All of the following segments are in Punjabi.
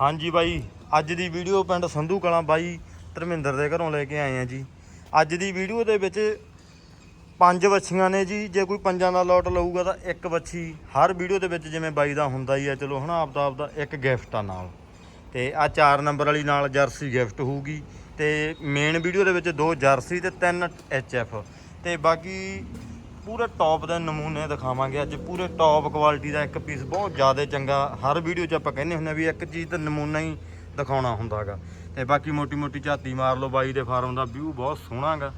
ਹਾਂਜੀ ਬਾਈ, ਅੱਜ ਦੀ ਵੀਡੀਓ ਪਿੰਡ ਸੰਧੂ ਕਲਾਂ ਬਾਈ ਧਰਮਿੰਦਰ ਦੇ ਘਰੋਂ ਲੈ ਕੇ ਆਏ ਆ ਜੀ। ਅੱਜ ਦੀ ਵੀਡੀਓ ਦੇ ਵਿੱਚ ਪੰਜ ਵੱਛੀਆਂ ਨੇ ਜੀ, ਜੇ ਕੋਈ ਪੰਜਾਂ ਦਾ ਲੋਟ ਲਊਗਾ ਤਾਂ ਇੱਕ ਵੱਛੀ। ਹਰ ਵੀਡੀਓ ਦੇ ਵਿੱਚ ਜਿਵੇਂ ਬਾਈ ਦਾ ਹੁੰਦਾ ਹੀ ਆ, ਚਲੋ ਹਨਾ ਆਪਦਾ ਆਪਦਾ ਇੱਕ ਗਿਫਟ ਆ ਨਾਲ। ਤੇ ਆ 4 ਨੰਬਰ ਵਾਲੀ ਨਾਲ ਜਰਸੀ ਗਿਫਟ ਹੋਊਗੀ। ਤੇ ਮੇਨ ਵੀਡੀਓ ਦੇ ਵਿੱਚ ਦੋ ਜਰਸੀ ਤੇ ਤਿੰਨ ਐਫ ਤੇ ਬਾਕੀ ਪੂਰੇ ਟੌਪ ਦੇ ਨਮੂਨੇ ਦਿਖਾਵਾਂਗੇ। ਅੱਜ ਪੂਰੇ ਟੌਪ ਕੁਆਲਿਟੀ ਦਾ ਇੱਕ ਪੀਸ ਬਹੁਤ ਜ਼ਿਆਦਾ ਚੰਗਾ ਹਰ ਵੀਡੀਓ 'ਚ ਆਪਾਂ ਕਹਿੰਦੇ ਹੁੰਦੇ ਆ ਵੀ ਇੱਕ ਚੀਜ਼ ਦਾ ਨਮੂਨਾ ਹੀ ਦਿਖਾਉਣਾ ਹੁੰਦਾਗਾ। ਤੇ ਬਾਕੀ ਮੋਟੀ ਮੋਟੀ ਝਾਤੀ ਮਾਰ ਲਓ, ਬਾਈ ਦੇ ਫਾਰਮ ਦਾ ਵਿਊ ਬਹੁਤ ਸੋਹਣਾਗਾ।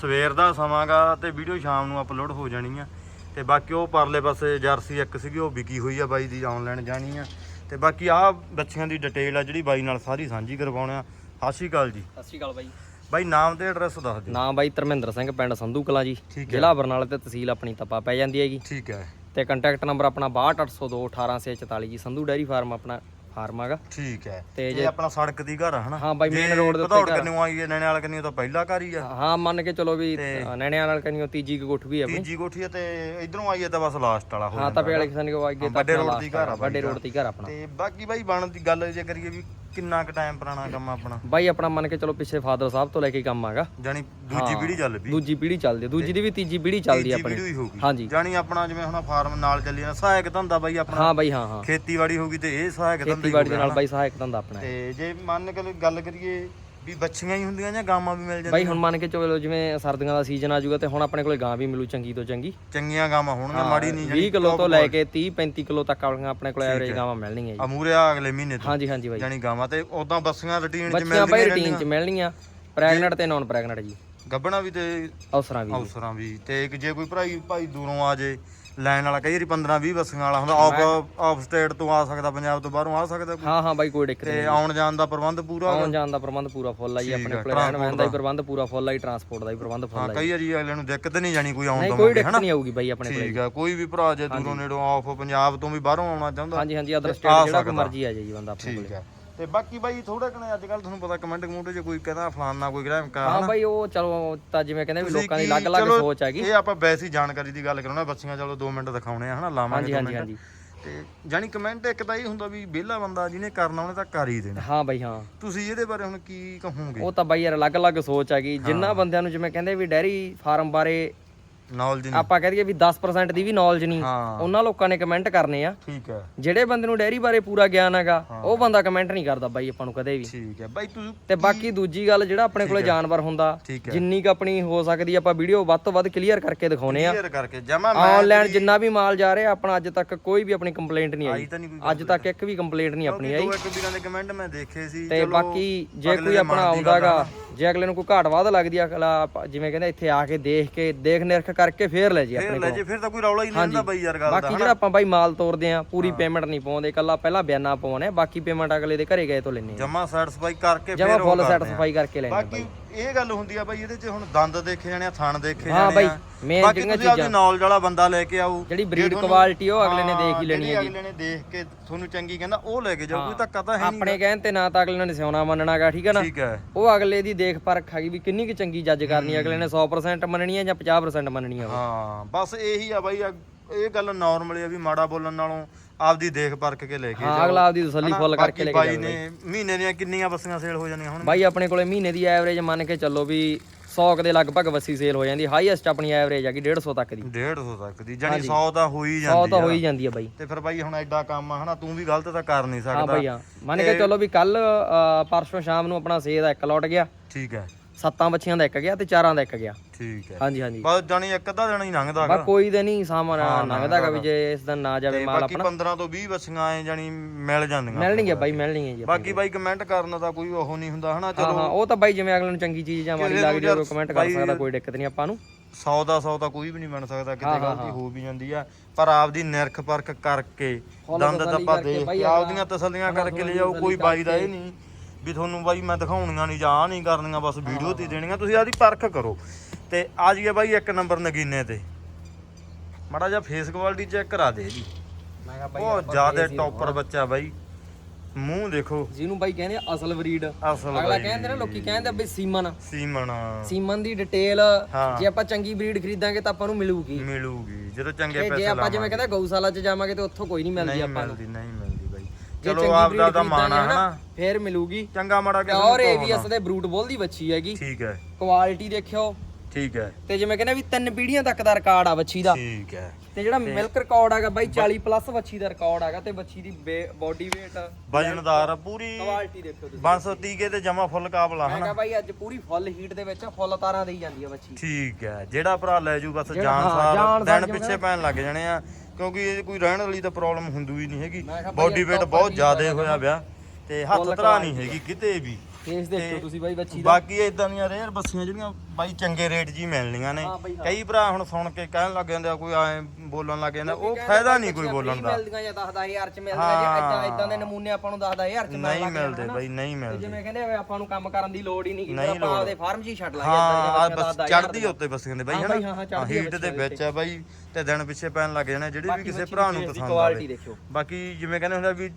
ਸਵੇਰ ਦਾ ਸਮਾਂਗਾ ਤੇ ਵੀਡੀਓ ਸ਼ਾਮ ਨੂੰ ਅਪਲੋਡ ਹੋ ਜਾਣੀ ਆ। ਤੇ ਬਾਕੀ ਉਹ ਪਰਲੇ ਪਾਸੇ ਜਰਸੀ ਇੱਕ ਸੀਗੀ, ਉਹ ਵਿਕੀ ਹੋਈ ਆ ਬਾਈ ਦੀ ਆਨਲਾਈਨ ਜਾਣੀ ਆ। ਤੇ ਬਾਕੀ ਆਹ ਬੱਚਿਆਂ ਦੀ ਡਿਟੇਲ ਆ ਜਿਹੜੀ ਬਾਈ ਨਾਲ ਸਾਰੀ ਸਾਂਝੀ ਕਰਵਾਉਣਾ ਸਤਿ ਸ਼੍ਰੀ ਅਕਾਲ ਜੀ। ਸਤਿ ਸ਼੍ਰੀ ਅਕਾਲ ਬਾਈ। ਬਾਈ ਨਾਮ ਤੇ ਐਡਰੈਸ ਦੱਸ ਦਿਓ। ਨਾਮ ਬਾਈ ਧਰਮਿੰਦਰ ਸਿੰਘ ਪਿੰਡ ਸੰਧੂ ਕਲਾਂ ਜੀ। ਹੈ। ਜ਼ਿਲ੍ਹਾ ਬਰਨਾਲਾ ਤੇ ਤਹਿਸੀਲ ਆਪਣੀ ਤਪਾ ਪੈ ਜਾਂਦੀ ਹੈਗੀ। ਠੀਕ ਹੈ। ਤੇ ਕੰਟੈਕਟ ਨੰਬਰ ਆਪਣਾ 62802 18644 ਜੀ। ਸੰਧੂ ਡੈਰੀ ਫਾਰਮ ਆਪਣਾ ਫਾਰਮ ਹੈਗਾ। ਠੀਕ ਹੈ। ਤੇ ਤੇ ਜੇ- ਆਪਣਾ ਸੜਕ ਦੀ ਘਰ ਹਨਾ? ਹਾਂ ਬਾਈ, main road ਦੇ ਉੱਤੇ ਘਰ ਆ। ਕੰਨਿਓ ਆਈਏ ਨੈਣੇ ਵਾਲਾ ਕੰਨਿਓ ਤਾਂ ਪਹਿਲਾ ਘਰ ਹੀ ਆ। ਹਾਂ ਮੰਨ ਕੇ ਚਲੋ ਵੀ ਤੇ- ਨੈਣਿਆਂ ਨਾਲ ਕਨੀਓ ਤੀਜੀ ਕੁ ਗੁੱਠ ਵੀ ਹੈ ਆਪਣੀ। ਤੀਜੀ ਕੋਠੀ ਤੇ ਇਧਰੋਂ ਆਈਏ ਤਾਂ ਬਸ ਲਾਸਟ ਵਾਲਾ ਹੋ ਹਾਂ ਜਾਂਦਾ ਤਪੇ ਵਾਲੇ ਕਿਸਾਨ ਕੋ ਅੱਗੇ ਹਾਂ, ਵੱਡੇ road ਦੀ ਘਰ ਆ ਵੱਡੇ। ਰੋਡ ਦੀ ਘਰ ਆਪਣਾ। ਤੇ ਬਾਕੀ ਬਾਈ ਬਣਨ ਦੀ ਗੱਲ ਜੇ ਕਰੀਏ ਵੀ ਕਿੰਨਾ ਕੁ ਟਾਈਮ ਪੁਰਾਣਾ ਕੰਮ ਆ ਆਪਣਾ? ਬਾਈ ਆਪਣਾ ਮੰਨ ਕੇ ਚਲੋ ਪਿੱਛੇ ਫਾਦਰ ਸਾਹਿਬ ਤੋਂ ਲੈ ਕੇ ਕੰਮ ਹੈਗਾ ਜਾਨੀ ਦੂਜੀ ਹਾਂ, ਚੱਲ ਪਈ। ਦੂਜੀ ਪੀੜ੍ਹੀ ਚੱਲਦੀ ਹੈ ਦੂਜੀ ਦੀ ਵੀ ਤੀਜੀ ਪੀੜ੍ਹੀ ਚੱਲਦੀ ਤੀਜੀ ਪੀੜ੍ਹੀ ਆਪਣੀ ਹੋਊਗੀ। ਹਾਂਜੀ। ਜਾਨੀ ਆਪਣਾ ਜਿਵੇਂ ਹੁਣ ਫਾਰਮ ਨਾਲ ਚੱਲੀ ਜਾਂਦਾ ਸਹਾਇਕ ਧੰਦਾ ਬਾਈ ਆਪਣਾ। ਹਾਂ ਬਾਈ ਹਾਂ ਹਾਂ। ਖੇਤੀਬਾੜੀ ਹੋਊਗੀ ਤੇ ਇਹ ਸਹਾਇਕ ਧੰਦਾ ਹੀ ਖੇਤੀਬਾੜੀ ਦੇ ਨਾਲ ਬਾਈ ਸਹਾਇਕ ਧੰਦਾ ਆਪਣਾ। ਹੈ। ਤੇ ਜੇ ਮੰਨ ਕੇ ਗੱਲ ਕਰੀਏ ਵੀ ਬੱਚੀਆਂ ਹੀ ਹੁੰਦੀਆਂ ਜਾਂ ਗਾਵਾਂ ਵੀ ਮਿਲ ਬਾਈ ਜਾਂਦੀਆਂ? ਹੁਣ ਮੰਨ ਕੇ ਚਲੋ ਜਿਵੇਂ ਸਰਦੀਆਂ ਦਾ ਸੀਜ਼ਨ ਆ ਜਾਊਗਾ ਤੇ ਹੁਣ ਆਪਣੇ ਕੋਲੇ ਗਾਂ ਵੀ ਮਿਲੂ ਚੰਗੀ ਤੋਂ ਚੰਗੀ। ਚੰਗੀਆਂ ਗਾਵਾਂ ਹੋਣਗੀਆਂ ਮਾੜੀ ਨਹੀਂ 20 ਕਿਲੋ ਤੋਂ ਲੈ ਕੇ 30 35 ਕਿਲੋ ਤੱਕ ਵਾਲੀਆਂ ਆਪਣੇ ਕੋਲ ਐਵਰੇਜ ਗਾਵਾਂ ਮਿਲਣਗੀਆਂ ਜੀ। ਅਮੂਰੇ ਆ ਅਗਲੇ ਮਹੀਨੇ ਤੋਂ ਹਾਂਜੀ ਹਾਂਜੀ ਬਾਈ। ਜਾਨੀ ਗਾਵਾਂ ਤੇ ਉਦਾਂ ਬੱਸੀਆਂ ਰੁਟੀਨ ਚ ਬੱਚੀਆਂ ਬਾਈ ਰੂਟੀਨ ਚ ਮਿਲਣਗੀਆਂ ਪ੍ਰੈਗਨੈਂਟ ਤੇ ਨਾਨ ਪ੍ਰੈਗਨੈਂਟ ਜੀ। ਗੱਬਣਾ ਵੀ ਤੇ ਅਵਸਰਾਂ ਵੀ। ਅਫਸਰਾਂ ਵੀ ਤੇ ਇੱਕ ਜੇ ਕੋਈ ਭਰਾਈ ਭਾਈ ਦੂਰੋਂ ਆ ਜੇ ਲਾਈਨ ਵਾਲਾ ਕਈ ਵਾਰੀ 15 20 ਬੱਸੀਆਂ ਵਾਲਾ ਹੁੰਦਾ ਆਫ ਆਫ ਸਟੇਟ ਤੋਂ ਆ ਸਕਦਾ ਪੰਜਾਬ ਤੋਂ ਬਾਹਰੋਂ ਆ ਸਕਦਾ ਕੋਈ। ਹਾਂ ਹਾਂ ਬਾਈ ਕੋਈ ਦਿੱਕਤ ਤੇ ਨਹੀਂ। ਆਉਣ ਜਾਣ ਦਾ ਪ੍ਰਬੰਧ ਪੂਰਾ ਆਉਣ ਜਾਣ ਦਾ ਪ੍ਰਬੰਧ ਪੂਰਾ ਫੁੱਲ ਆ ਜੀ ਆਪਣੇ ਕੋਲੇ ਰਹਿਣ ਬਹਿਣ ਦਾ। ਵੀ ਪ੍ਰਬੰਧ ਪੂਰਾ ਫੁੱਲ ਆ ਜੀ ਟਰਾਂਸਪੋਰਟ ਦਾ ਵੀ ਪ੍ਰਬੰਧ ਫੁੱਲ ਹਾਂ ਆ ਕਈ ਵਾਰੀ ਅਗਲੇ ਨੂੰ ਦਿੱਕਤ ਨਹੀਂ ਜਾਣੀ ਕੋਈ ਆਉਣ ਨਹੀਂ ਕੋਈ ਦਿੱਕਤ ਨਹੀਂ ਆਊਗੀ ਬਾਈ ਆਪਣੇ ਕੋਲੇ ਠੀਕ ਆ ਕੋਈ ਵੀ ਭਰਾ ਜੇ ਦੂਰੋਂ ਨੇੜੋਂ ਆਫ ਪੰਜਾਬ ਤੋਂ ਵੀ ਬਾਹਰੋਂ ਆਉਣਾ ਚਾਹੁੰਦਾ ਹਾਂਜੀ ਹਾਂਜੀ ਅਦਰ ਸਟੇਟ ਜਿਹੜਾ ਕੋਈ। ਮਰਜ਼ੀ ਆ ਜਾਏ ਜੀ ਬੰਦਾ ਆਪਣੇ ਕੋਲੇ। ਠੀਕ ਆ। ਤੇ ਬਾਕੀ ਬਾਈ ਥੋੜਾ ਕਨੇ ਅੱਜ ਕੱਲ ਤੁਹਾਨੂੰ ਪਤਾ ਕਮੈਂਟ ਕਮੂਟ ਜੇ ਕੋਈ ਕਹਿੰਦਾ ਫਲਾਨਾ ਕੋਈ ਗ੍ਰਾਮ ਕਾ ਹਾਂ ਬਾਈ ਉਹ ਚਲੋ ਤਾਂ ਜਿਵੇਂ ਕਹਿੰਦੇ ਵੀ ਲੋਕਾਂ ਦੀ ਅਲੱਗ-ਅਲੱਗ ਸੋਚ ਹੈਗੀ। ਇਹ ਆਪਾਂ ਵੈਸੇ ਜਾਣਕਾਰੀ ਦੀ ਗੱਲ ਕਰਾਉਣਾ ਬੱਚੀਆਂ ਚਲੋ 2 ਮਿੰਟ ਦਿਖਾਉਣੇ ਆ ਹਨਾ ਲਾਵਾਂਗੇ ਹਾਂਜੀ ਦੋ ਹਾਂਜੀ ਮਿੰਟ। ਹਾਂਜੀ। ਤੇ ਜਾਨੀ ਕਮੈਂਟ ਇੱਕ ਤਾਂ ਇਹ ਹੁੰਦਾ ਵੀ ਵਿਹਲਾ ਬੰਦਾ ਜਿਹਨੇ ਕਰਨਾ ਉਹਨੇ ਤਾਂ ਕਰ ਹੀ ਦੇਣਾ। ਹਾਂ ਬਾਈ ਹਾਂ। ਤੁਸੀਂ ਇਹਦੇ ਬਾਰੇ ਹੁਣ ਕੀ ਕਹੋਗੇ? ਉਹ ਤਾਂ ਬਾਈ ਯਾਰ ਅਲੱਗ-ਅਲੱਗ ਸੋਚ ਹੈਗੀ। ਜਿੰਨਾ ਬੰਦਿਆਂ ਨੂੰ ਜਿਵੇਂ ਕਹਿੰਦੇ ਵੀ ਡੈਰੀ ਫਾਰਮ ਬਾਰੇ ਨੌਲੇਜ ਨਹੀਂ। ਆਪਾਂ ਕਹਿ ਦਈਏ ਵੀ 10% ਦੀ ਵੀ ਨੌਲੇਜ ਨਹੀਂ। ਹਾਂ। ਉਹਨਾਂ ਲੋਕਾਂ ਨੇ ਕਮੈਂਟ ਕਰਨੇ ਆ। ਠੀਕ ਹੈ। ਜਿਹੜੇ ਬੰਦੇ ਨੂੰ ਡੈਰੀ ਬਾਰੇ ਪੂਰਾ ਗਿਆਨ ਹੈਗਾ ਉਹ ਬੰਦਾ ਕਮੈਂਟ ਨਹੀਂ ਕਰਦਾ ਬਾਈ ਆਪਾਂ ਨੂੰ ਕਦੇ ਵੀ। ਠੀਕ ਹੈ। ਬਾਈ ਤੁਸੀਂ ਤੇ ਬਾਕੀ ਦੂਜੀ ਗੱਲ ਜਿਹੜਾ ਆਪਣੇ ਕੋਲੇ ਜਾਨਵਰ ਹੁੰਦਾ ਠੀਕ ਹੈ। ਜਿੰਨੀ ਕ ਆਪਣੀ ਹੋ ਸਕਦੀ ਆਪਾਂ ਵੀਡੀਓ ਵੱਧ ਤੋਂ ਵੱਧ ਕਲੀਅਰ ਕਰਕੇ ਦਿਖਾਉਨੇ ਆ। ਕਲੀਅਰ ਕਰਕੇ ਜਮਾ ਮੈਂ ਆਨਲਾਈਨ ਜਿੰਨਾ ਵੀ ਮਾਲ ਜਾ ਰਿਹਾ ਆਪਣਾ ਅੱਜ ਤੱਕ ਕੋਈ ਵੀ ਆਪਣੀ ਕੰਪਲੇਂਟ ਨਹੀਂ ਆਈ। ਆਈ ਤਾਂ ਨਹੀਂ ਕੋਈ ਅੱਜ ਤੱਕ ਇੱਕ ਵੀ ਕੰਪਲੇਂਟ ਨਹੀਂ ਆਪਣੀ ਆਈ। ਦੋ ਇੱਕ ਵੀਰਾਂ ਦੇ ਕਮੈਂਟ ਮੈਂ ਦੇਖੇ ਸੀ ਤੇ ਚਲੋ ਬਾਕੀ ਜੇ ਅਗਲੇ ਕੋਈ ਦੇ ਆਪਣਾ ਮਨ ਦੀ ਗੱਲ ਆਉਂਦਾਗਾ ਜੇ ਅਗਲੇ ਨੂੰ ਕੋਈ ਘਾਟ ਵਾਧ ਲੱਗਦੀ ਆ ਅਗਲਾ ਆਪਾਂ ਜਿਵੇਂ ਕਹਿੰਦੇ ਇੱਥੇ ਆ ਕੇ ਦੇਖ ਕੇ ਦੇਖ ਨਿਰਖ ਕਰਕੇ ਫੇਰ ਲੈ ਜੀ ਫਿਰ ਆਪਣੇ ਲੈ ਕੋਲ। ਜੇ ਫਿਰ ਤਾਂ ਕੋਈ ਰੌਲਾ ਹੀ ਨਹੀਂ ਹੁੰਦਾ ਬਾਈ ਯਾਰ ਗੱਲ ਦਾ ਬਾਕੀ ਜਿਹੜਾ ਆਪਾਂ ਬਾਈ ਮਾਲ ਤੋਰਦੇ ਆ ਪੂਰੀ ਪੇਮੈਂਟ ਨਹੀਂ ਪਾਉਂਦੇ ਕੱਲਾ ਪਹਿਲਾਂ ਬਿਆਨਾ ਪਾਉਣੇ ਆ, ਬਾਕੀ ਪੇਮੈਂਟ ਅਗਲੇ ਦੇ ਘਰੇ ਗਏ ਤੋਂ ਲੈਣੇ ਜਮਾ ਸੈਟੀਸਫਾਈ ਕਰਕੇ ਜਮਾ ਫਿਰ ਉਹ ਫੁੱਲ ਕਰਦੇ ਆ। ਕਰਕੇ ਲੈਣੇ ਬਾਕੀ ਇਹ ਗੱਲ ਹੁੰਦੀ ਆ ਬਾਈ ਇਹਦੇ 'ਚ ਹੁਣ ਦੰਦ ਦੇਖੇ ਜਾਣੇ ਆ ਥਣ ਦੇਖੇ ਹਾਂ ਜਾਣੇ ਬਾਈ, ਆ main ਬਾਕੀ ਜਿਹੜੀਆਂ ਤੁਸੀਂ ਆਪਣੀ ਨੌਲੇਜ ਵਾਲਾ ਬੰਦਾ ਲੈ ਕੇ ਆਓ। ਜਿਹੜੀ ਤੁਹਾਨੂੰ- ਕੁਆਲਿਟੀ ਉਹ ਅਗਲੇ ਨੇ ਦੇਖ ਹਾਂ, ਹੀ ਲੈਣੀ ਹੈ ਜੀ ਅਗਲੇ ਨੇ ਦੇਖ ਕੇ ਤੁਹਾਨੂੰ ਚੰਗੀ ਕਹਿੰਦਾ ਉਹ ਲੈ ਕੇ ਜਾਓ ਕੋਈ ਧੱਕਾ ਤਾਂ ਹੈ ਨਹੀਂ। ਆਪਣੇ ਕਹਿਣ ਤੇ ਨਾ ਤਾਂ ਅਗਲੇ ਨੇ ਸਿਉਣਾ ਮੰਨਣਾਗਾ ਠੀਕ ਹੈ ਨਾ? ਠੀਕ ਹੈ। ਉਹ ਅਗਲੇ ਦੀ ਦੇਖ ਪਰਖ ਹੈਗੀ ਵੀ ਕਿੰਨੀ ਕੁ ਚੰਗੀ ਜੱਜ ਕਰਨੀ ਹੈ ਅਗਲੇ ਨੇ 100% ਮੰਨਣੀ ਹੈ ਜਾਂ 50% ਮੰਨਣੀ ਹੈ ਉਹ। ਹਾਂ ਬਸ ਇਹੀ ਆ ਬਾਈ ਆ- ਇਹ ਗੱਲ ਨਾਰਮਲ ਆ ਵੀ ਮਾੜਾ ਬੋਲਣ ਨਾਲੋਂ ਆਪਦੀ ਦੇਖ ਪਰਖ ਕੇ ਲੈ ਕੇ ਹਾਂ ਅਗਲਾ ਆਪਦੀ ਤਸੱਲੀ ਫੁੱਲ ਕਰਕੇ ਲੈ ਕੇ ਬਾਈ ਨੇ ਮਹੀਨੇ ਦੀਆਂ ਕਿੰਨੀਆਂ ਬੱਸੀਆਂ ਸੇਲ ਹੋ ਜਾਂਦੀਆਂ ਹੁਣ ਬਾਈ ਆਪਣੇ ਕੋਲੇ ਮਹੀਨੇ ਦੀ ਐਵਰੇਜ ਮੰਨ ਕੇ ਚੱਲੋ ਵੀ 100 ਕੁ ਦੇ ਲਗਭਗ ਵੱਸੀ ਸੇਲ ਹੋ ਜਾਂਦੀ। ਹਾਈਐਸਟ ਆਪਣੀ ਐਵਰੇਜ ਹੈਗੀ 150 ਤੱਕ ਦੀ। 150 ਤੱਕ ਦੀ ਜਾਨੀ 100 ਤਾਂ ਹੋ ਹੀ 100 ਜਾਂਦੀ ਤਾਂ ਆ। ਹੋ ਹੀ ਜਾਂਦੀ ਹੈ ਬਾਈ। ਤੇ ਫਿਰ ਬਾਈ ਹੁਣ ਐਡਾ ਕੰਮ ਆ ਹਨਾ? ਤੂੰ ਵੀ ਗਲਤ ਤਾਂ ਕਰ ਨਹੀਂ ਹਾਂ ਸਕਦਾ। ਬਾਈ ਹਾਂ। ਮੰਨ ਕੇ ਚੱਲੋ ਵੀ ਕੱਲ ਪਰਸੋਂ ਸ਼ਾਮ ਨੂੰ ਆਪਣਾ ਸੇ ਦਾ ਇੱਕ ਲੋਟ ਗਿਆ। ਠੀਕ ਹੈ। ਸੱਤਾਂ ਬੱਚਿਆਂ ਦਾ ਇੱਕ ਗਿਆ ਤੇ ਚਾਰਾਂ ਦਾ ਇੱਕ ਗਿਆ। ਠੀਕ ਹੈ। ਹਾਂਜੀ ਹਾਂਜੀ। ਬਸ ਜਾਨੀ ਇੱਕ ਅੱਧਾ ਦਿਨ ਹੀ ਲੰਘਦਾ ਬਾ ਗਾ ਕੋਈ ਦੇ ਨਹੀਂ ਸਾਮਾਨ ਲੰਘਦਾਗਾ ਵੀ ਜੇ ਇਸ ਦਿਨ ਨਾ ਜਾਵੇ ਮਾਲ ਬਾਕੀ ਆਪਣਾ। 15 ਤੋਂ 20 ਬੱਸੀਆਂ ਆਏ ਜਾਨੀ ਮਿਲ ਜਾਂਦੀਆਂ ਮਿਲਣਗੇ ਬਾਈ ਮਿਲਣਗੇ ਜੀ ਬਾਕੀ ਬਾਈ ਕਮੈਂਟ ਕਰਨ ਦਾ ਕੋਈ ਉਹ ਨਹੀਂ ਹੁੰਦਾ ਹਨਾ ਚਲੋ। ਹਾਂ ਉਹ ਤਾਂ ਬਾਈ ਜਿਵੇਂ ਅਗਲੇ ਨੂੰ ਚੰਗੀ ਚੀਜ਼ ਜਾਂ ਮਾੜੀ ਲੱਗਦੀ ਉਹ ਕਮੈਂਟ ਕਰ ਸਕਦਾ ਕੋਈ ਦਿੱਕਤ ਨਹੀਂ ਆਪਾਂ ਨੂੰ। 100 ਦਾ 100 ਤਾਂ ਕੋਈ ਵੀ ਨਹੀਂ ਬਣ ਸਕਦਾ ਕਿਤੇ ਗਲਤੀ ਹੋ। ਵੀ ਜਾਂਦੀ ਆ। ਪਰ ਆਪਦੀ ਨਿਰਖ ਪਰਖ ਕਰਕੇ ਦੰਦ ਦੱਪਾ ਦੇਖ ਕੇ ਆਪਦੀਆਂ ਤਸੱਲੀਆਂ ਕਰਕੇ ਲੈ ਜਾਓ ਕੋਈ ਬਾਈ ਦਾ ਇਹ ਨਹੀਂ। ਵੀ ਤੁਹਾਨੂੰ ਬਾਈ ਮੈਂ ਦਿਖਾਉਣੀਆਂ ਨਹੀਂ ਜਾਂ ਆਹ ਨਹੀਂ ਕਰਨੀਆਂ ਬਸ ਵੀਡੀਓ ਤੇ ਹੀ ਦੇਣੀਆਂ। ਤੁਸੀਂ ਆਪਦੀ ਪਰਖ ਕਰੋ। ਤੇ ਆ ਜਾਈਏ ਬਾਈ ਇੱਕ ਨੰਬਰ ਨਗੀਨੇ ਤੇ। ਮਾੜਾ ਜਿਹਾ ਫੇਸ ਕੁਆਲਿਟੀ ਚੈੱਕ ਕਰਾ ਦੇ ਜੀ। ਮੈਂ ਕਿਹਾ ਬਹੁਤ ਜ਼ਿਆਦਾ ਟੌਪਰ ਬੱਚਾ ਬਾਈ। ਮੂੰਹ ਦੇਖੋ। ਜਿਹਨੂੰ ਬਾਈ ਕਹਿੰਦੇ ਆ ਅਸਲ ਬਰੀਡ ਅਸਲ ਅਗਲਾ ਕਹਿੰਦੇ ਨਾ ਲੋਕੀ ਕਹਿੰਦੇ ਆ ਬਈ ਸੀਮਨ। ਸੀਮਨ। ਸੀਮਨ ਦੀ ਡਿਟੇਲ ਹਾਂ। ਜੇ ਆਪਾਂ ਚੰਗੀ ਬਰੀਡ ਖਰੀਦਾਂਗੇ ਤਾਂ ਆਪਾਂ ਨੂੰ ਮਿਲੂਗੀ। ਮਿਲੂਗੀ। ਜਦੋਂ ਚੰਗੇ ਤੇ ਪੈਸੇ ਜੇ ਆਪਾਂ ਲਾਵਾਂਗੇ। ਜਿਵੇਂ ਕਹਿੰਦੇ ਗਊਸ਼ਾਲਾ 'ਚ ਜਾਵਾਂਗੇ ਤੇ ਉੱਥੋਂ ਕੋਈ ਨਹੀਂ ਮਿਲਦੀ ਨਹੀਂ ਆਪਾਂ ਨੂੰ। ਮਿਲਦੀ ਨਹੀਂ ਮਿਲਦੀ ਬਾਈ ਜੇ ਚਲੋ ਚੰਗੀ ਆਪ ਦਾ breed ਤਾਂ ਮਾਣ ਆ ਖਰੀਦਾਂਗੇ ਹਨਾ। ਫੇਰ ਮਿਲੂਗੀ। ਚੰਗਾ ਮਾੜਾ ਕਿਸੇ ਨੂੰ ਏਬੀਐਸ ਪਾਉਣਾ। ਦੇ ਬਰੂਟ ਬੁੱਲ ਦੀ ਬੱਚੀ ਹੈਗੀ। ਠੀਕ ਹੈ। ਕੁਆਲਿਟੀ ਦੇਖਿਓ। ਠੀਕ ਹੈ। ਤੇ ਜਿਵੇਂ ਕਹਿੰਦੇ ਵੀ ਤਿੰਨ ਪੀੜ੍ਹੀਆਂ ਤੱਕ ਦਾ ਰਿਕਾਰਡ ਆ ਬੱਚੀ ਦਾ। ਠੀਕ ਹੈ। ਤੇ ਜਿਹੜਾ ਮਿਲਕ ਰਿਕਾਰਡ ਹੈਗਾ ਬਾਈ 40 ਪਲੱਸ ਬੱਚੀ ਦਾ ਰਿਕਾਰਡ ਹੈਗਾ ਤੇ ਬੱਚੀ ਦੀ ਬਾਡੀ weight ਵਜਨਦਾਰ ਪੂਰੀ ਕੁਆਲਿਟੀ ਦੇਖੋ ਤੁਸੀਂ। 530 ਕੇ ਤੇ ਜਮਾ ਫੁੱਲ ਕਾਬਲਾ ਮੈਂ ਹਨਾ। ਕਿਹਾ ਬਾਈ ਅੱਜ ਪੂਰੀ ਫੁੱਲ ਹੀਟ ਦੇ ਵਿੱਚ ਫੁੱਲ ਤਾਰਾਂ ਦੇਈ ਜਾਂਦੀ ਆ ਬੱਚੀ ਠੀਕ ਹੈ। ਜਿਹੜਾ ਭਰਾ ਲੈ ਜੂ ਬਸ ਜਿਹੜਾ- ਜਾਨ ਹਾਂ, ਸਾਰ ਜਾਨ ਸਾਰ ਦਿਨ ਜਿਵੇਂ ਪਿੱਛੇ ਪੈਣ ਲੱਗ ਜਾਣੇ ਆ। ਕਿਉਂਕਿ ਇਹ ਕੋਈ ਰਹਿਣ ਵਾਲੀ ਤਾਂ ਪ੍ਰੋਬਲਮ ਹੁੰਦੀ ਹੀ ਨਹੀਂ ਹੈਗੀ। ਮੈਂ ਕਿਹਾ ਭਾਈ ਬਾਡੀ top ਬਹੁਤ ਜ਼ਿਆਦਾ ਹੋਇਆ ਪਿਆ ਤੇ ਹੱਥ ਧਰਾ ਨਹੀਂ ਹੈਗੀ ਕਿਤੇ ਵੀ। ਫੇਸ ਦੇਖੋ ਤੁਸੀਂ ਬਾਈ ਬੱਚੀ ਦਾ। ਬਾਕੀ ਇਦਾਂ ਦੀਆਂ ਰੇਅਰ ਬੱਸੀਆਂ ਜਿਹੜੀਆਂ ਬਾਈ ਚੰਗੇ ਰੇਟ ਹੀ ਮਿਲਣੀਆਂ ਨੇ। ਹਾਂ ਬਾਈ, ਹਾਂ। ਕਈ ਭਰਾ ਹੁਣ ਸੁਣ ਕੇ ਕਹਿਣ ਲੱਗ ਜਾਂਦੇ ਆ ਕੋਈ ਐ ਬੋਲਣ ਲੱਗ ਜਾਂਦਾ ਉਹ ਫਾਇਦਾ ਨਹੀਂ ਕੋਈ ਬੋਲਣ ਦਾ। ਮਿਲਦੀਆਂ ਜਾਂ 10-10000 ਚ ਮਿਲਦੀਆਂ ਜੇ ਇਦਾਂ ਇਦਾਂ ਦੇ ਨਮੂਨੇ ਆਪਾਂ ਨੂੰ 10-10000 ਚ ਮਿਲ ਨਹੀਂ ਲੱਗ ਜਾਣ ਮਿਲਦੇ ਹਨਾ। ਬਾਈ ਨਹੀਂ ਤੇ ਮਿਲਦੇ। ਜਿਵੇਂ ਕਹਿੰਦੇ ਆ ਆਪਾਂ ਨੂੰ ਕੰਮ ਕਰਨ ਦੀ ਲੋੜ ਹੀ ਨਹੀਂ ਨਹੀਂ ਆਪਾਂ ਲੋੜ। ਆਪਦੇ ਫਾਰਮ 'ਚ ਹੀ ਛੱਡ ਲਾਂਗੇ ਹਾਂ ਆ ਬਸ 10,000 ਚੜਦੀ ਉੱਤੇ ਬੱਸੀਆਂ ਦੇ ਬਾਈ ਹਾਂ ਹਨਾ? ਬਾਈ, ਹਾਂ, ਹਾਂ, ਚੜ੍ਹਦੀ ਆ ਹੀਟ ਦੇ ਬੱਸੀਆਂ ਵਿੱਚ ਆ ਬਾਈ ਤੇ ਦਿਨ ਪਿੱਛੇ ਪੈਣ ਲੱਗ ਜਾਣੇ ਜਿਹੜੀ ਵੀ ਕਿਸੇ ਭਰਾ ਨੂੰ ਪਸੰਦ ਦੇਖਿਓ। ਬਾਕੀ ਜਿਵੇਂ ਕਹਿੰਦੇ ਹੁੰਦਾ ਵੀ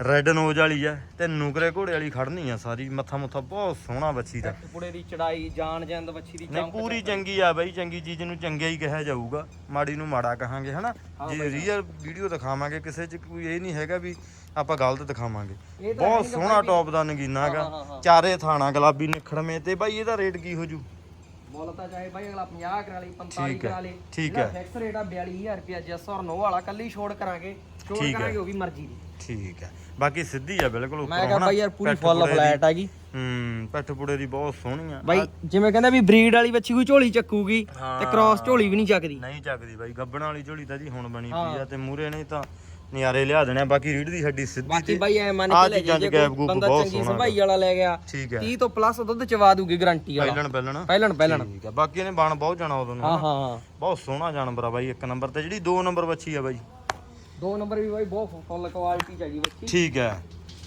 ਰੈੱਡ ਨੋਜ਼ ਵਾਲੀ ਆ ਤੇ ਨੁਕਰੇ ਘੋੜੇ ਵਾਲੀ ਖੜਨੀ ਆ ਸਾਰੀ ਮੱਥਾ ਮੁੱਥਾ ਬਹੁਤ ਸੋਹਣਾ ਬੱਚੀ ਦਾ। ਪੁੜੇ ਦੀ ਚੜਾਈ ਜਾਨ ਜੰਦ ਬੱਚੀ ਦੀ ਨਹੀਂ ਚਮਕ ਪੂਰੀ ਚੰਗੀ ਆ ਬਾਈ ਚੰਗੀ ਚੀਜ਼ ਨੂੰ ਚੰਗਿਆ ਹੀ ਕਿਹਾ ਜਾਊਗਾ। ਮਾੜੀ ਨੂੰ ਮਾੜਾ ਕਹਾਂਗੇ ਹਨਾ? ਜੇ ਰੀਅਲ ਵੀਡੀਓ ਦਿਖਾਵਾਂਗੇ ਕਿਸੇ 'ਚ ਕੋਈ ਇਹ ਨਹੀਂ ਹੈਗਾ ਵੀ ਆਪਾਂ ਗਲਤ ਦਿਖਾਵਾਂਗੇ। ਇਹ ਤਾਂ ਬਹੁਤ ਹੈਗਾ ਸੋਹਣਾ ਟੌਪ ਦਾ ਨਗੀਨਾ ਹਾਂ, ਹੈਗਾ ਹਾਂ, ਹਾਂ। ਚਾਰੇ ਥਾਣਾ ਗੁਲਾਬੀ ਨਿਖੜਵੇਂ ਤੇ ਬਾਈ ਇਹਦਾ ਰੇਟ ਕੀ ਹੋ ਜੂ? ਮੁੱਲ ਤਾਂ ਚਾਹੇ ਬਾਈ ਅਗਲਾ 50 ਕਰਾ ਲਈ 45 ਠੀਕ ਹੈ, ਕਰਾ ਲੇ ਠੀਕ ਹੈ। ਫਿਕਸ ਰੇਟ ਆ 42000 ਰੁਪਿਆ ਜੈਸ ਔਰ ਨੋ ਵਾਲਾ ਕੱਲੀ ਛੋੜ ਕਰਾਂਗੇ ਛੋੜ ਹੈ। ਕਰਾਂਗੇ ਉਹ ਵੀ ਮਰਜ਼ੀ ਦੀ ਠੀਕ ਹੈ ਬਾਕੀ ਸਿੱਧੀ ਆ ਬਿਲਕੁਲ ਮੈਂ ਉੱਪਰੋਂ ਕਿਹਾ ਹਨਾ ਬਾਈ ਯਾਰ ਪੂਰੀ ਫੁੱਲ। ਫਲੈਟ ਹੈਗੀ ਹੂੰ ਪਿੱਠ ਪੁੜੇ ਦੀ ਬਹੁਤ ਸੋਹਣੀ ਆ ਬਾਈ ਜਿਵੇਂ ਕਹਿੰਦਾ ਵੀ ਬਰੀਡ ਵਾਲੀ ਬੱਚੀ ਕੋਈ ਝੋਲੀ ਚੱਕੂਗੀ ਤੇ ਹਾਂ। ਕ੍ਰਾਸ ਝੋਲੀ ਵੀ ਨਹੀਂ ਚੱਕਦੀ ਨਹੀਂ ਚੱਕਦੀ ਬਾਈ ਗੱਬਣ ਵਾਲੀ ਝੋਲੀ ਤਾਂ ਜੀ ਹੁਣ ਬਣੀ ਹਾਂ। ਪਈ ਆ ਤੇ ਮੂਰੇ ਨੇ ਤਾਂ ਨਜ਼ਾਰੇ ਲਿਆ ਦੇਣੇ ਬਾਕੀ ਰੀੜ ਦੀ ਹੱਡੀ ਸਿੱਧੀ ਬਾਕੀ ਤੇ ਬਾਈ ਐ ਮੰਨ ਆਹ ਕੇ ਲੈ ਚੀਜ਼ਾਂ ਜੇ ਚ ਗੈਪ ਕੋਈ ਗੂਪ ਬੰਦਾ ਬਹੁਤ ਚੰਗੀ ਸੋਹਣਾ ਸੰਭਾਈ ਵਾਲਾ ਲੈ ਗਿਆ ਠੀਕ ਹੈ। 30 ਤੋਂ ਪਲੱਸ ਦੁੱਧ ਚਵਾ ਦੂਗੀ ਗਾਰੰਟੀ ਵਾਲਾ। ਪਹਿਲਣ ਪਹਿਲਣ। ਪਹਿਲਣ ਪਹਿਲਣ। ਠੀਕ ਹੈ ਬਾਕੀ ਇਹਨੇ ਬਣ ਬਹੁਤ ਜਾਣਾ ਉਦੋਂ ਹਾਂ। ਹਾਂ ਹਾਂ। ਬਹੁਤ ਸੋਹਣਾ ਜਾਨਵਰ ਆ ਬਾਈ ਇੱਕ ਨੰਬਰ ਤੇ ਜਿਹੜੀ ਦੋ ਨੰਬਰ ਬੱਚੀ ਆ ਬਾਈ। ਦੋ ਨੰਬਰ ਵੀ ਬਾਈ ਬਹੁਤ ਫੁੱਲ ਕੁਆਲਿਟੀ ਚਾਹੀਦੀ ਬੱਚੀ ਠੀਕ ਹੈ।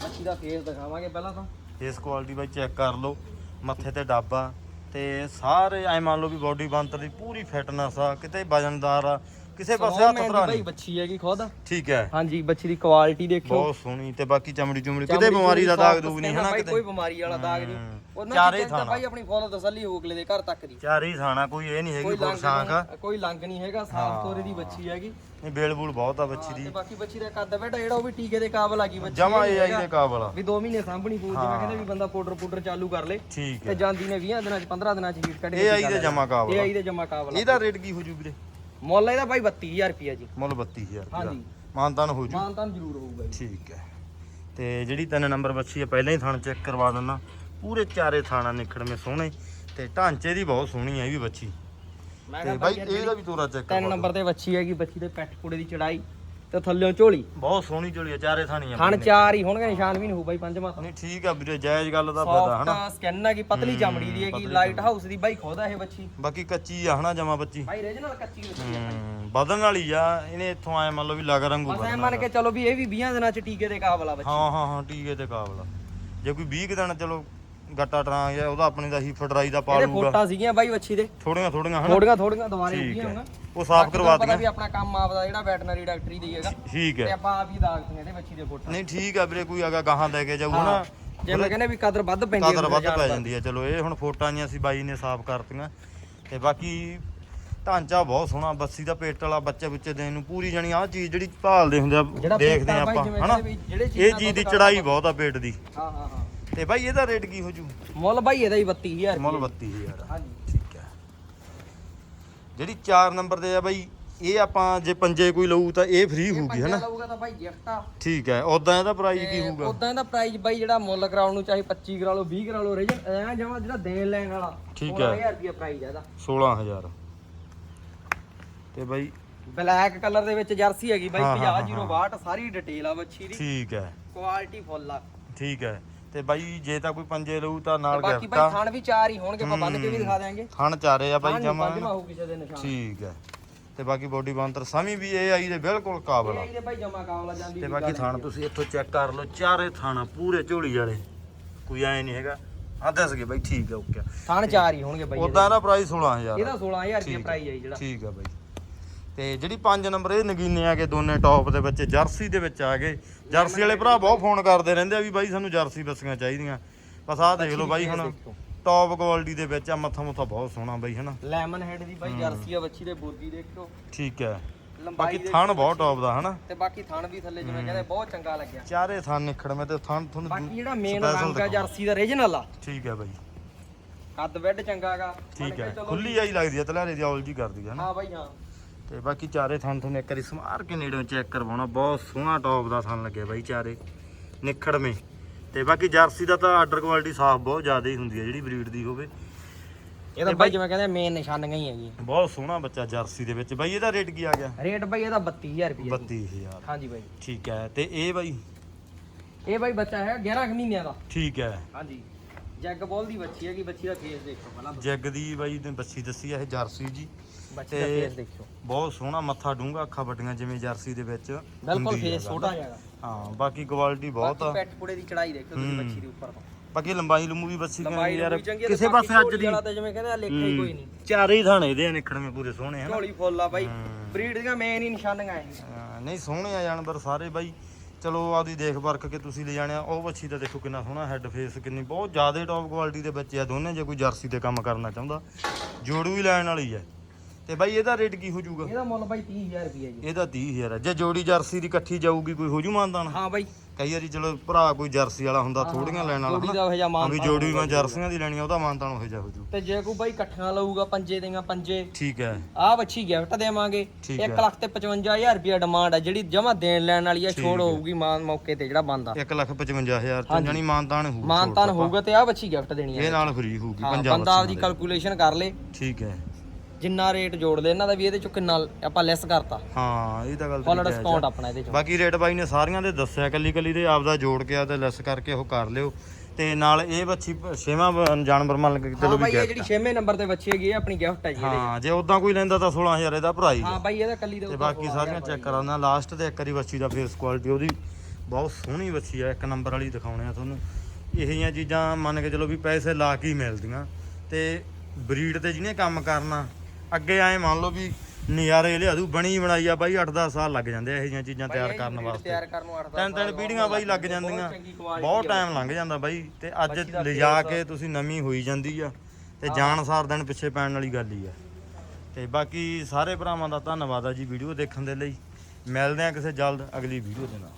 ਬੱਚੀ ਦਾ ਫੇਸ ਦਿਖਾਵਾਂਗੇ ਪਹਿਲਾਂ ਤਾਂ। ਇਸ ਕੁਆਲਿਟੀ ਬਾਈ ਚੈੱਕ ਕਰ ਲਓ ਮੱਥੇ ਤੇ ਡੱਬਾ ਤੇ ਸਾਰੇ ਐ ਮੰਨ ਲਓ ਵੀ ਬਾਡੀ ਬੰਤਰ ਦੀ ਪੂਰੀ ਫਿਟਨੈਸ ਆ ਕਿਤੇ ਵਜਨਦਾਰ ਆ ਕਿਸੇ ਪਾਸੇ ਹੱਥ ਧਰਾ ਨਹੀਂ। ਬੱਚੀ ਹੈਗੀ ਖੁਦ। ਠੀਕ ਹੈ। ਹਾਂਜੀ ਬੱਚੀ ਦੀ ਕੁਆਲਿਟੀ ਦੇਖਿਓ। ਬਹੁਤ ਸੋਹਣੀ ਤੇ ਬਾਕੀ ਚਮੜੀ ਚੁਮੜੀ ਕਿਤੇ ਬਿਮਾਰੀ ਦਾ ਦਾਗ ਦੂਗ ਨਹੀਂ ਹਨਾ ਕਿਤੇ? ਕੋਈ ਬਿਮਾਰੀ ਵਾਲਾ ਦਾਗ ਨਹੀਂ। ਉਹਨਾਂ ਚਾਰੇ ਤਾਂ ਥਾਣਾ। ਬਾਈ ਆਪਣੀ ਫੁੱਲ ਤਸੱਲੀ ਹੋ ਅਗਲੇ ਦੇ ਘਰ ਤੱਕ ਦੀ। ਚਾਰ ਹੀ ਥਾਣਾ ਕੋਈ ਇਹ ਨਹੀਂ ਹੈਗੀ ਲੰਗ ਆ ਕੋਈ ਲੰਗ ਨਹੀਂ ਹੈਗਾ ਸਾਫ਼ ਤੋਰੇ ਦੀ ਬੱਚੀ ਹੈਗੀ। ਨਹੀਂ ਬੇਲ ਬੂਲ ਬਹੁਤ ਆ ਬੱਚੀ ਤੇ ਦੀ। ਬਾਕੀ ਬੱਚੀ ਦਾ ਕੱਦ ਬੇਟਾ ਜਿਹੜਾ ਉਹ ਵੀ ਟੀਕੇ ਦੇ ਕਾਬਲ ਆ ਗਈ ਬੱਚੀ ਜਮਾ ਇਹ ਆਈ ਦੇ ਕਾਬਲ ਆ। ਵੀ 2 ਮਹੀਨੇ ਸਾਂਭਣੀ ਪਊ ਜਿਵੇਂ ਕਹਿੰਦੇ ਵੀ ਬੰਦਾ ਪਾਊਡਰ ਪਾਊਡਰ ਚਾਲੂ ਕਰ ਲੇ ਠੀਕ ਤੇ ਹੈ। ਜਾਂਦੀ ਨੇ 20 ਦਿਨਾਂ ਚ 15 ਦਿਨਾਂ ਚ ਹੀਟ ਕੱਢ ਇਹ ਆਈ ਦੇ ਜਮਾ ਕਾਬਲ ਇਹ। ਆਈ ਦੇ ਜਮਾ ਕਾਬਲ ਆ। ਇਹਦਾ ਰੇਟ ਕੀ ਹੋ ਜੂ ਵੀਰੇ? ਮੁੱਲ ਇਹਦਾ ਬਾਈ 32000 ਰੁਪਿਆ ਜੀ। ਮੁੱਲ 32000 ਰੁਪਏ ਹਾਂਜੀ। ਮਾਨਤਾਨ ਹੋ ਜੂ। ਮਾਨਤਾਨ ਜ਼ਰੂਰ ਹੋਊਗਾ ਜੀ। ਠੀਕ ਹੈ। ਤੇ ਜਿਹੜੀ ਤਿੰਨ ਨੰਬਰ ਬੱਚੀ ਹੈ ਪਹਿਲਾਂ ਹੀ ਥਣ ਚੈੱਕ ਕਰਵਾ ਦਿੰਦਾ। ਪੂਰੇ ਚਾਰੇ ਥਾਣਾ ਨਿਖੜਵੇਂ ਸੋਹਣੇ। ਤੇ ਢਾਂਚੇ ਦੀ ਬਹੁਤ ਸੋਹਣੀ ਹੈ ਇਹ ਵੀ ਬੱਚੀ ਮੈਂ ਤੇ ਕਿਹਾ ਬਾਈ ਇਹਦਾ ਵੀ ਤੋਰਾ ਚੈੱਕ ਤਿੰਨ ਕਰਵਾ ਨੰਬਰ ਤੇ ਬੱਚੀ ਹੈਗੀ ਬੱਚੀ ਦੇ ਪੈਠ ਕੁੜੇ ਦੀ ਚੜਾਈ। ਤੇ ਥੱਲੇੋਂ ਝੋਲੀ। ਬਹੁਤ ਸੋਹਣੀ ਝੋਲੀ ਆ ਚਾਰੇ ਥਾਣੀਆਂ ਥਣ ਚਾਰ ਹੀ ਹੋਣਗੇ ਨਿਸ਼ਾਨ ਵੀ ਨਹੀਂ ਹੋਊ ਬਾਈ ਪੰਜਵਾਂ ਤਾਂ। ਨਹੀਂ ਠੀਕ ਆ ਵੀਰੇ ਜਾਇਜ਼ ਗੱਲ ਦਾ ਫਾਇਦਾ ਹਨਾ? ਸਕਿਨ ਹੈਗੀ ਪਤਲੀ ਚਮੜੀ ਦੀ ਹੈਗੀ ਲਾਈਟ ਹਾਊਸ ਦੀ। ਬਾਈ ਖੁਦ ਆ ਇਹ ਬੱਚੀ। ਬਾਕੀ ਕੱਚੀ ਆ ਹਨਾ ਜਮਾ ਬੱਚੀ? ਬਾਈ ਰੀਜਨਲ ਕੱਚੀ ਬੱਚੀ ਆ ਹੂੰ ਵਧਣ ਵਾਲੀ ਆ ਇਹਨੇ ਇੱਥੋਂ ਆਏ ਮੰਨ ਲਓ ਵੀ ਲਗ ਰੰਗੂ ਬਸ ਐ ਮੰਨ ਕੇ ਚਲੋ ਵੀ ਇਹ ਵੀ 20 ਦਿਨਾਂ ਚ ਟੀਕੇ ਦੇ ਕਾਬਲ ਆ ਬੱਚੀ। ਹਾਂ ਹਾਂ ਹਾਂ ਟੀਕੇ ਤੇ ਕਾਬਲ। ਆ ਜੇ ਕੋਈ 20 ਕੁ ਦਿਨ ਚਲੋ ਗੱਟਾ ਟਰਾਂ ਗਿਆ ਉਹਦਾ ਆਪਣੇ ਦਾ ਹੀ ਫਟਰਾਈ ਦਾ ਪਾਲੂਗਾ। ਫੋਟਾਂ ਸੀਗੀਆਂ ਬਾਈ ਬੱਚੀ ਦੇ। ਥੋੜੀਆਂ ਥੋੜੀਆਂ ਹਨਾ? ਥੋੜੀਆਂ ਥੋੜੀਆਂ ਦੁਬਾਰੇ ਠੀਕ ਉੱਗੀਆਂ ਹੈ। ਹੋਣਾ। ਉਹ ਸਾਫ਼ ਕਰਵਾ ਪਤਾ ਵੀ ਆਪਣਾ ਕੰਮ ਆਪਦਾ ਜਿਹੜਾ ਵੈਟਰਨਰੀ ਡਾਕਟਰੀ ਦੀ ਹੈਗਾ। ਠੀਕ ਤੇ ਹੈ ਆਪਾਂ ਆਪ ਹੀ ਦਾਗਤੀਆਂ ਇਹਦੇ ਬੱਚੀ ਦੇ ਫੋਟੋ। ਨਹੀਂ ਠੀਕ ਆ ਵੀਰੇ ਕੋਈ ਅਗਾ ਗਾਹਾਂ ਲੈ ਕੇ ਜਾਊ ਹਨਾ ਜੇ ਮੈਂ ਕਹਿੰਦਾ ਵੀ ਕਦਰ ਵੱਧ ਪੈਂਦੀ ਹੈ ਕਾਦਰ ਵੱਧ ਪੈ। ਜਾਂਦੀ ਆ ਚਲੋ ਇਹ ਹੁਣ ਫੋਟਾਂ ਜੀਆਂ ਅਸੀਂ ਬਾਈ ਨੇ ਸਾਫ਼ ਕਰਤੀਆਂ। ਤੇ ਬਾਕੀ ਢਾਂਚਾ ਬਹੁਤ ਸੋਹਣਾ ਬੱਸੀ ਦਾ ਪੇਟ ਵਾਲਾ ਬੱਚੇ ਬੁੱਚੇ ਦੇਣ ਨੂੰ ਪੂਰੀ ਜਣੀ ਆਹ ਚੀਜ਼ ਜਿਹੜੀ ਭਾਲਦੇ ਹੁੰਦੇ ਆ ਜਿਹੜਾ ਦੇਖਦੇ ਪੇਟ ਆ ਆਪਾਂ ਹਨਾ? ਜਿਹੜੇ ਚੀਜ਼ ਇਹ ਨਾਲ ਚੀਜ਼ ਦੀ ਦੁੱਧ ਚੜਾਈ ਬਹੁਤ ਆ ਪੇਟ ਦੀ। ਹਾਂ ਹਾਂ ਹਾਂ। ਤੇ ਬਾਈ ਇਹਦਾ ਰੇਟ ਕੀ ਹੋ ਜੂ? ਮੁੱਲ ਬਾਈ ਇਹਦਾ ਹੀ 32000 ਮੁੱਲ ਰੁਪਏ 32000 ਹਾਂਜੀ। ਹੈ ਜਿਹੜੀ 4 ਨੰਬਰ ਤੇ ਆ ਬਾਈ ਇਹ ਆਪਾਂ ਜੇ ਪੰਜੇ ਕੋਈ ਲਊ ਤਾਂ ਇਹ ਫ੍ਰੀ ਹੋਊਗੀ ਹਨਾ? ਲਊਗਾ ਤਾਂ ਬਾਈ ਗਿਫਟ ਆ। ਠੀਕ ਹੈ ਉਦਾਂ ਇਹਦਾ ਪ੍ਰਾਈਸ ਕੀ ਹੋਊਗਾ? ਉਦਾਂ ਇਹਦਾ ਪ੍ਰਾਈਸ ਬਾਈ ਜਿਹੜਾ ਮੁੱਲ ਕਰਾਉਣ ਨੂੰ ਚਾਹੇ 25 ਕਰਾ ਲਓ 20 ਕਰਾ ਲਓ ਰੇਜਨ ਐ ਜਮਾ ਜਿਹੜਾ ਦੇਣ ਲੈਣ ਵਾਲਾ ਠੀਕ ਹੈ। 16000 ਰੁਪਏ ਪ੍ਰਾਈਸ ਇਹਦਾ। 16000 ਤੇ ਬਾਈ ਬਲੈਕ ਕਲਰ ਦੇ ਵਿੱਚ ਜਰਸੀ ਹੈਗੀ ਬਾਈ ਹਾਂ, ਹਾਂ, ਹਾਂ, 5062 ਸਾਰੀ ਡਿਟੇਲ ਆ ਬੱਚੀ ਦੀ। ਠੀਕ ਹੈ। ਕੁਆਲਿਟੀ ਫੁੱਲ ਆ। ਠੀਕ ਹੈ। ਤੇ ਬਾਈ ਜੇ ਤਾਂ ਕੋਈ ਪੰਜੇ ਲਊ ਤਾਂ ਨਾਲ ਬਾਕੀ ਗਿਫਟ ਬਾਈ ਆ। ਥਣ ਵੀ ਚਾਰ ਹੀ ਹੋਣਗੇ ਆਪਾਂ ਬੰਨ ਕੇ ਵੀ ਦਿਖਾ ਦਿਆਂਗੇ। ਥਣ ਚਾਰੇ ਆ ਬਾਈ ਜਮਾ। ਪੰਜਵਾਂ ਹੋਊ ਕਿਸੇ ਦੇ ਨਿਸ਼ਾਨ। ਠੀਕ ਹੈ। ਤੇ ਬਾਕੀ ਬੋਡੀ ਬਾਂਤਰ ਸਮੀ ਵੀ ਇਹ ਆਈ ਦੇ ਬਿਲਕੁਲ ਕਾਬਲ ਇਹ ਆ ਇਹਦੇ ਬਾਈ ਜਮਾ ਕਾਵਲਾ ਜਾਂਦੀ ਤੇ ਵੀ ਬਾਕੀ ਗੱਲ ਥਣ ਤੁਸੀਂ ਇੱਥੋਂ ਚੈੱਕ ਕਰ ਲਓ ਚਾਰੇ ਥਣ ਪੂਰੇ ਝੋਲੀ ਵਾਲੇ। ਕੋਈ ਐ ਨਹੀਂ ਹੈਗਾ। ਆ ਦੱਸ ਗਏ ਬਾਈ ਠੀਕ ਹੈ ਓਕੇ। ਥਣ ਚਾਰ ਹੀ ਹੋਣਗੇ ਬਾਈ ਉਦਾਂ ਇਹਦਾ। ਪ੍ਰਾਈਸ 16000 ਇਹਦਾ 16000 ਰੁਪਏ ਠੀਕ ਪ੍ਰਾਈਸ ਹੈ ਜੀ ਜਿਹੜਾ। ਠੀਕ ਹੈ ਬਾਈ। ਤੇ ਜਿਹੜੀ 5 ਨੰਬਰ ਇਹ ਨਗੀਨੇ ਆ ਕੇ ਦੋਨੇ ਟੌਪ ਦੇ ਵਿੱਚ ਜਰਸੀ ਦੇ ਵਿੱਚ ਆ ਗਏ। ਜਰਸੀ ਵਾਲੇ ਭਰਾ ਬਹੁਤ ਫੋਨ ਕਰਦੇ ਰਹਿੰਦੇ ਆ ਵੀ ਬਾਈ ਸਾਨੂੰ ਜਰਸੀ ਬੱਸੀਆਂ ਚਾਹੀਦੀਆਂ। ਬਸ ਆਹ ਦੇਖ ਲਓ ਬਾਈ ਹੁਣ ਟੌਪ ਕੁਆਲਿਟੀ ਦੇ ਵਿੱਚ ਆ ਮੱਥਾ ਮੁੱਥਾ ਬਹੁਤ ਸੋਹਣਾ ਬਾਈ ਹਨਾ? ਲੈਮਨ ਹੈਡ ਦੀ ਬਾਈ ਜਰਸੀ ਆ ਬੱਚੀ ਦੇ ਬੋਦੀ ਦੇਖਿਓ। ਠੀਕ ਹੈ। ਬਾਕੀ ਥਣ ਬਹੁਤ ਟੌਪ ਦਾ ਹਨਾ? ਤੇ ਬਾਕੀ ਥਣ ਵੀ ਥੱਲੇ ਜਿਵੇਂ ਕਹਿੰਦੇ ਬਹੁਤ ਚੰਗਾ ਲੱਗਿਆ। ਚਾਰੇ ਥਣ ਨਿਖੜਵੇਂ ਤੇ ਥਣ ਤੁਹਾਨੂੰ ਬਾਕੀ ਜਿਹੜਾ ਮੇਨ ਰੰਗ ਆ। ਜਰਸੀ ਦਾ ਰੀਜਨਲ ਆ। ਠੀਕ ਹੈ ਬਾਈ। ਕੱਦ ਬੈੱਡ ਚੰਗਾਗਾ। ਠੀਕ ਹੈ। ਖੁੱਲੀ ਆਈ ਲੱਗਦੀ ਹੈ ਤਲਾਰੇ ਦੀ ਔਲ ਜੀ ਕਰਦੀ ਹੈ ਹਾਂ ਬਾਈ ਹਾਂ। ਤੇ ਬਾਕੀ ਚਾਰੇ ਥਣ ਤੁਹਾਨੂੰ ਇੱਕ ਵਾਰੀ ਸਮਾਰ ਕੇ ਨੇੜੋਂ ਚੈੱਕ ਕਰਵਾਉਣਾ। ਬਹੁਤ ਸੋਹਣਾ ਟੌਪ ਦਾ ਥਣ ਲੱਗਿਆ ਬਾਈ ਚਾਰੇ ਨਿਖੜਵੇਂ ਤੇ ਬਾਕੀ ਜਰਸੀ ਦਾ ਤਾਂ ਆਰਡਰ ਕੁਆਲਿਟੀ ਸਾਫ਼ ਬਹੁਤ ਜ਼ਿਆਦਾ ਹੀ ਹੁੰਦੀ ਹੈ ਜਿਹੜੀ ਬਰੀਡ ਦੀ ਹੋਵੇ। ਇਹ ਤਾਂ ਬਾਈ ਜਿਵੇਂ ਕਹਿੰਦੇ ਮੇਨ ਨਿਸ਼ਾਨੀਆਂ ਹੀ ਹੈਗੀ ਬਹੁਤ ਸੋਹਣਾ ਬੱਚਾ ਜਰਸੀ ਦੇ ਵਿੱਚ। ਬਾਈ ਇਹਦਾ ਰੇਟ ਕੀ ਆ ਗਿਆ? ਰੇਟ ਬਾਈ ਇਹਦਾ 32000 ਰੁਪਏ 32000 ਹਾਂਜੀ ਬਾਈ। ਠੀਕ ਹੈ ਤੇ ਇਹ ਬਾਈ? ਇਹ ਬਾਈ ਬੱਚਾ ਹੈ 11 ਕੁ ਮਹੀਨਿਆਂ ਦਾ। ਠੀਕ ਹੈ। ਹਾਂਜੀ। ਜੈਗ ਬੋਲ ਦੀ ਬੱਚੀ ਹੈਗੀ ਬੱਚੀ ਦਾ ਫੇਸ ਦੇਖੋ ਪਹਿਲਾਂ ਜੈਗ ਦੀ ਬਾਈ ਨੇ ਬੱਚੀ ਦੱਸੀ ਆ ਇਹ ਜਰਸੀ ਜੀ। ਬੱਚੀ ਦਾ ਤੇ- ਫੇਸ ਦੇਖਿਓ। ਬਹੁਤ ਸੋਹਣਾ ਮੱਥਾ ਡੂੰਗਾ ਅੱਖਾਂ ਵੱਡੀਆਂ ਜਿਵੇਂ ਜਰਸੀ ਦੇ ਵਿੱਚ ਬਿਲਕੁਲ ਹੁੰਦੀ ਆ ਫੇਸ ਗੱਲ। ਛੋਟਾ ਜਿਹਾ ਹਾਂ ਬਾਕੀ ਕੁਆਲਿਟੀ ਬਹੁਤ ਬਾਕੀ ਆ ਪੈਟ ਪੁੜੇ ਦੀ ਚੜਾਈ ਦੇਖੋ ਤੁਸੀਂ ਹੂੰ। ਬੱਚੀ ਦੇ ਉੱਪਰ ਬਾਕੀ ਲੰਬਾਈ ਲੰਮੂ ਵੀ ਬੱਚੀ ਲੰਬਾਈ ਯਾਰ ਲੰਬੀ ਚੰਗੀ ਆ ਤੇ ਕਿਸੇ ਬਾਕੀ ਪਾਸੇ ਅੱਜ ਝੋਲੀ ਦੀ ਵਾਲਾ ਤਾਂ ਜਿਵੇਂ ਕਹਿੰਦੇ ਆ ਲੇਖਾ ਹੀ ਕੋਈ ਨਹੀਂ। ਚਾਰੇ ਹੀ ਥਾਣੇ ਦੇ ਆ ਨਿਕੜਵੇਂ ਪੂਰੇ ਸੋਹਣੇ ਹਨ ਝੋਲੀ ਫੁੱਲ ਆ ਬਾਈ। ਹੂੰ। ਬਰੀਡ ਦੀਆਂ ਮੇਨ ਹੀ ਨਿਸ਼ਾਨੀਆਂ ਇਹ। ਨਹੀਂ ਸੋਹਣੇ ਆ ਜਾਨਵਰ ਸਾਰੇ ਬਾਈ। ਚਲੋ ਆਪਦੀ ਦੇਖ ਪਰਖ ਕੇ ਤੁਸੀਂ ਲੈ ਜਾਣੇ ਆ ਉਹ ਬੱਚੀ ਦਾ ਦੇਖੋ ਕਿੰਨਾ ਸੋਹਣਾ ਹੈੱਡ ਫੇਸ ਕਿੰਨੀ ਬਹੁਤ ਜ਼ਿਆਦਾ ਟੌਪ ਕੁਆਲਿਟੀ ਦੇ ਬੱਚੇ ਆ ਦੋਨੇ ਜੇ ਕੋਈ ਜਰਸੀ ਤੇ ਕੰਮ ਕਰਨਾ ਚਾਹੁੰਦਾ। ਜੋੜੂ ਵੀ ਲੈਣ ਵਾਲੀ ਹੈ। ਤੇ ਬਾਈ ਇਹਦਾ ਰੇਟ ਕੀ ਹੋ ਜਾਊਗਾ? ਇਹਦਾ ਮੁੱਲ ਬਾਈ 30000 ਰੁਪਏ ਜੀ। ਇਹਦਾ 30000 ਹੈ। ਜੇ ਜੋੜੀ ਜਰਸੀ ਦੀ ਇਕੱਠੀ ਜਾਊਗੀ ਕੋਈ ਹੋ ਜੂ ਮਾਨਦਾਨ? ਹਾਂ ਬਾਈ। ਕਈ ਵਾਰੀ ਚਲੋ ਭਰਾ ਕੋਈ ਜਰਸੀ ਵਾਲਾ ਹੁੰਦਾ ਥੋੜੀਆਂ ਲੈਣ ਵਾਲਾ ਜੋੜੀ। ਦਾ ਉਹ ਜਿਹਾ ਹਾਂ ਵੀ ਮਾਨ ਜੋੜੀ ਮੈਂ ਜਰਸੀਆਂ ਦੀ ਲੈਣੀ ਆ ਉਹਦਾ ਮਾਨਦਾਨ ਹੋ ਜਾ ਹੋ ਜੂ। ਤੇ ਜੇ ਕੋਈ ਬਾਈ ਇਕੱਠੀਆਂ ਲਊਗਾ ਪੰਜੇ ਦੀਆਂ ਪੰਜੇ। ਠੀਕ ਹੈ। ਆਹ ਬੱਚੀ ਗਿਫਟ ਦੇਵਾਂਗੇ। ਠੀਕ 1 ਹੈ। ਲੱਖ ਤੇ 55000 ਰੁਪਏ ਡਿਮਾਂਡ ਆ ਜਿਹੜੀ ਜਮਾ ਦੇਣ ਲੈਣ ਵਾਲੀ ਆ ਛੋੜ। ਹੋਊਗੀ ਮਾਨ ਮੌਕੇ ਤੇ ਜਿਹੜਾ ਬੰਦਾ। 155000 ਤੇ ਜਾਨੀ ਮਾਨਦਾਨ ਹੋਊ ਮਾਨਤਾਨ ਹੋਊਗਾ ਤੇ ਆਹ ਬੱਚੀ ਗਿਫਟ ਦੇਣੀ ਆ। ਇਹ ਨਾਲ ਫ੍ਰੀ ਹੋਊਗੀ ਪੰਜਾਬ ਬੰਦਾ ਆਪਦੀ ਕੈਲਕੂਲੇਸ਼ਨ ਕਰ ਲੇ। ਠੀਕ ਹੈ। ਜਿੰਨਾ ਰੇਟ ਜੋੜ ਲੈ ਇਹਨਾਂ ਦਾ ਵੀ ਇਹਦੇ ਚੋਂ ਕਿੰਨਾ ਆਪਾਂ ਲੈਸ ਕਰਤਾ। ਹਾਂ ਇਹ ਤਾਂ ਗੱਲ ਫੁੱਲ ਡਿਸਕਾਊਂਟ ਆ। ਆਪਣਾ ਇਹਦੇ ਚੋਂ। ਬਾਕੀ ਰੇਟ ਬਾਈ ਨੇ ਸਾਰੀਆਂ ਦੇ ਦੱਸਿਆ ਕੱਲੀ ਕੱਲੀ ਦੇ ਆਪਦਾ ਜੋੜ ਕੇ ਆਪਦਾ ਲੈਸ ਕਰਕੇ ਉਹ ਕਰ ਲਿਓ। ਤੇ ਨਾਲ ਇਹ ਬੱਚੀ ਛੇਵਾਂ ਜਾਨਵਰ ਮੰਨ ਕੇ ਹਾਂ ਚਲੋ ਬਾਈ ਵੀ ਇਹ gift ਜਿਹੜੀ 6ਵੇਂ ਨੰਬਰ ਤੇ ਬੱਚੀ ਹੈਗੀ ਇਹ ਆਪਣੀ ਗਿਫਟ ਹੈ ਜੀ ਇਹਦੇ ਹਾਂ ਜੇ ਉਦਾਂ ਕੋਈ ਲੈਂਦਾ ਤਾਂ 16000 ਇਹਦਾ ਭਰਾਈ ਹਾਂ ਬਾਈ ਇਹਦਾ ਕੱਲੀ ਦੇ ਤੇ ਬਾਕੀ ਸਾਰੀਆਂ ਚੈੱਕ ਕਰਾਉਣਾ ਲਾਸਟ ਤੇ ਇੱਕ ਵਾਰੀ ਬੱਚੀ ਦਾ ਫੇਸ ਕੁਆਲਿਟੀ ਉਹਦੀ ਬਹੁਤ ਸੋਹਣੀ ਬੱਚੀ ਆ ਇੱਕ ਨੰਬਰ ਵਾਲੀ ਦਿਖਾਉਣੇ ਆ ਤੁਹਾਨੂੰ। ਇਹੋ ਜਿਹੀਆਂ ਚੀਜ਼ਾਂ ਮੰਨ ਕੇ ਚਲੋ ਵੀ ਪੈਸੇ ਲਾ ਕੇ ਹੀ ਮਿਲਦੀਆਂ। ਤੇ ਬਰੀਡ ਤੇ ਜਿਹਨੇ ਕੰਮ ਕਰਨਾ ਅੱਗੇ ਐ ਮੰਨ ਲਓ ਵੀ ਨਜ਼ਾਰੇ ਲਿਆ ਦੂ ਬਣੀ ਬਣਾਈ ਆ ਬਾਈ 8-10 ਸਾਲ ਲੱਗ ਜਾਂਦੇ ਇਹੋ ਜਿਹੀਆਂ ਚੀਜ਼ਾਂ ਤਿਆਰ ਕਰਨ ਵਾਸਤੇ। ਤਿਆਰ ਕਰਨ ਨੂੰ 8 ਤਿੰਨ ਤਿੰਨ ਪੀੜੀਆਂ ਬਾਈ ਲੱਗ ਜਾਂਦੀਆਂ। ਬਹੁਤ ਟਾਈਮ ਲੰਘ ਜਾਂਦਾ ਬਾਈ ਤੇ ਅੱਜ ਲਿਜਾ ਕੇ ਤੁਸੀਂ ਨਵੀਂ ਹੋਈ ਜਾਂਦੀ ਆ ਤੇ ਜਾਣ ਸਾਰ ਦਿਨ ਪਿੱਛੇ ਪੈਣ ਵਾਲੀ ਗੱਲ ਹੀ ਆ। ਤੇ ਬਾਕੀ ਸਾਰੇ ਭਰਾਵਾਂ ਦਾ ਧੰਨਵਾਦ ਆ ਜੀ ਵੀਡੀਓ ਦੇਖਣ ਦੇ ਲਈ। ਮਿਲਦੇ ਆ ਕਿਸੇ ਜਲਦ ਅਗਲੀ ਵੀਡੀਓ ਦੇ ਨਾਲ।